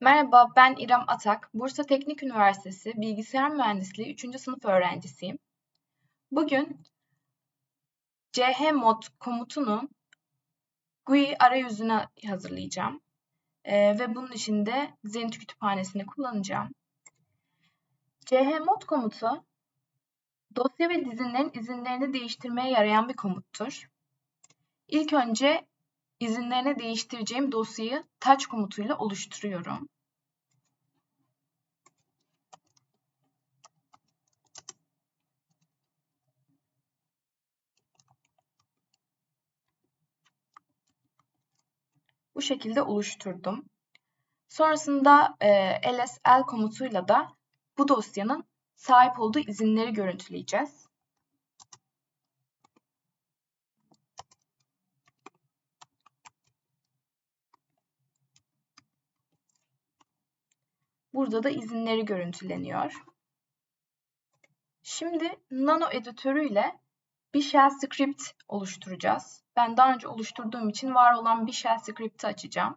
Merhaba, ben İrem Atak. Bursa Teknik Üniversitesi Bilgisayar Mühendisliği 3. sınıf öğrencisiyim. Bugün chmod komutunun GUI arayüzünü hazırlayacağım. Ee, ve bunun için de Zenit kütüphanesini kullanacağım. chmod komutu dosya ve dizinlerin izinlerini değiştirmeye yarayan bir komuttur. İlk önce izinlerini değiştireceğim dosyayı touch komutuyla oluşturuyorum. Bu şekilde oluşturdum. Sonrasında e, lsl komutuyla da bu dosyanın sahip olduğu izinleri görüntüleyeceğiz. Burada da izinleri görüntüleniyor. Şimdi Nano editörüyle bir shell script oluşturacağız. Ben daha önce oluşturduğum için var olan bir shell script'i açacağım.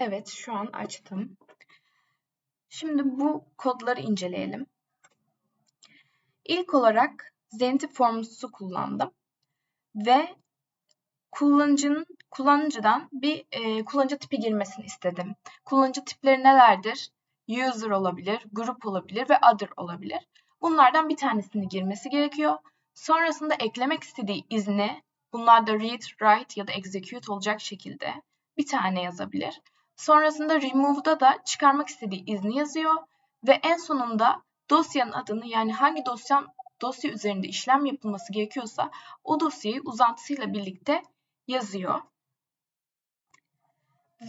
Evet, şu an açtım. Şimdi bu kodları inceleyelim. İlk olarak Zenity Forms'u kullandım ve kullanıcının kullanıcıdan bir e, kullanıcı tipi girmesini istedim. Kullanıcı tipleri nelerdir? User olabilir, grup olabilir ve other olabilir. Bunlardan bir tanesini girmesi gerekiyor. Sonrasında eklemek istediği izni, bunlar da read, write ya da execute olacak şekilde bir tane yazabilir. Sonrasında remove'da da çıkarmak istediği izni yazıyor ve en sonunda dosyanın adını yani hangi dosyan dosya üzerinde işlem yapılması gerekiyorsa o dosyayı uzantısıyla birlikte yazıyor.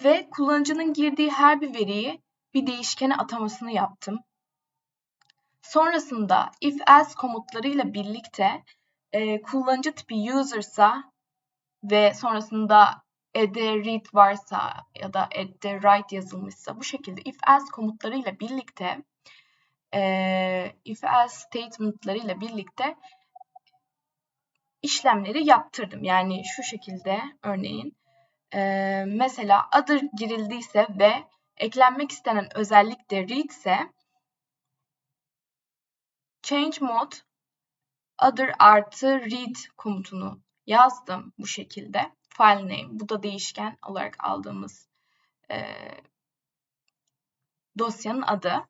Ve kullanıcının girdiği her bir veriyi bir değişkene atamasını yaptım. Sonrasında if else komutlarıyla birlikte e, kullanıcı tipi user'sa ve sonrasında add'e read varsa ya da add'e write yazılmışsa bu şekilde if else komutlarıyla birlikte e, if else statement'larıyla birlikte işlemleri yaptırdım. Yani şu şekilde örneğin e, mesela other girildiyse ve eklenmek istenen özellik de read ise change mode other artı read komutunu yazdım bu şekilde file name. Bu da değişken olarak aldığımız e, dosyanın adı.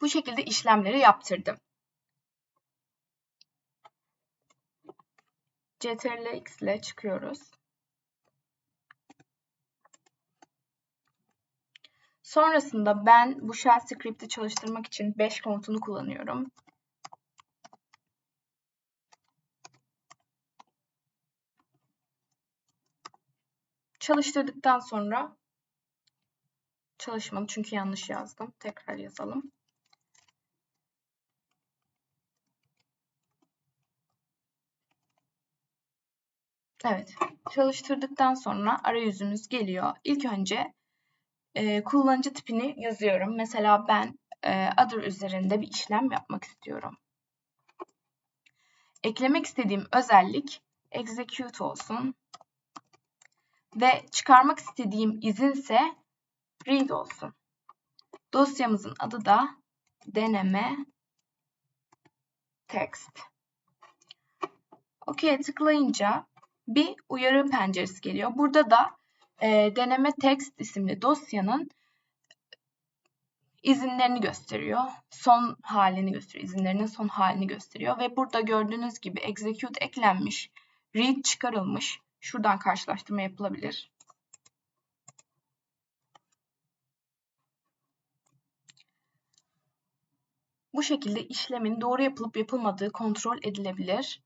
Bu şekilde işlemleri yaptırdım. CTRL-X ile çıkıyoruz. Sonrasında ben bu shell script'i çalıştırmak için 5 komutunu kullanıyorum. Çalıştırdıktan sonra çalışmadı çünkü yanlış yazdım. Tekrar yazalım. Evet, çalıştırdıktan sonra arayüzümüz geliyor. İlk önce e, kullanıcı tipini yazıyorum. Mesela ben e, other üzerinde bir işlem yapmak istiyorum. Eklemek istediğim özellik execute olsun ve çıkarmak istediğim izinse read olsun. Dosyamızın adı da deneme text. OK'ye tıklayınca bir uyarı penceresi geliyor. Burada da e, deneme text isimli dosyanın izinlerini gösteriyor. Son halini gösteriyor. İzinlerinin son halini gösteriyor. Ve burada gördüğünüz gibi execute eklenmiş, read çıkarılmış, Şuradan karşılaştırma yapılabilir. Bu şekilde işlemin doğru yapılıp yapılmadığı kontrol edilebilir.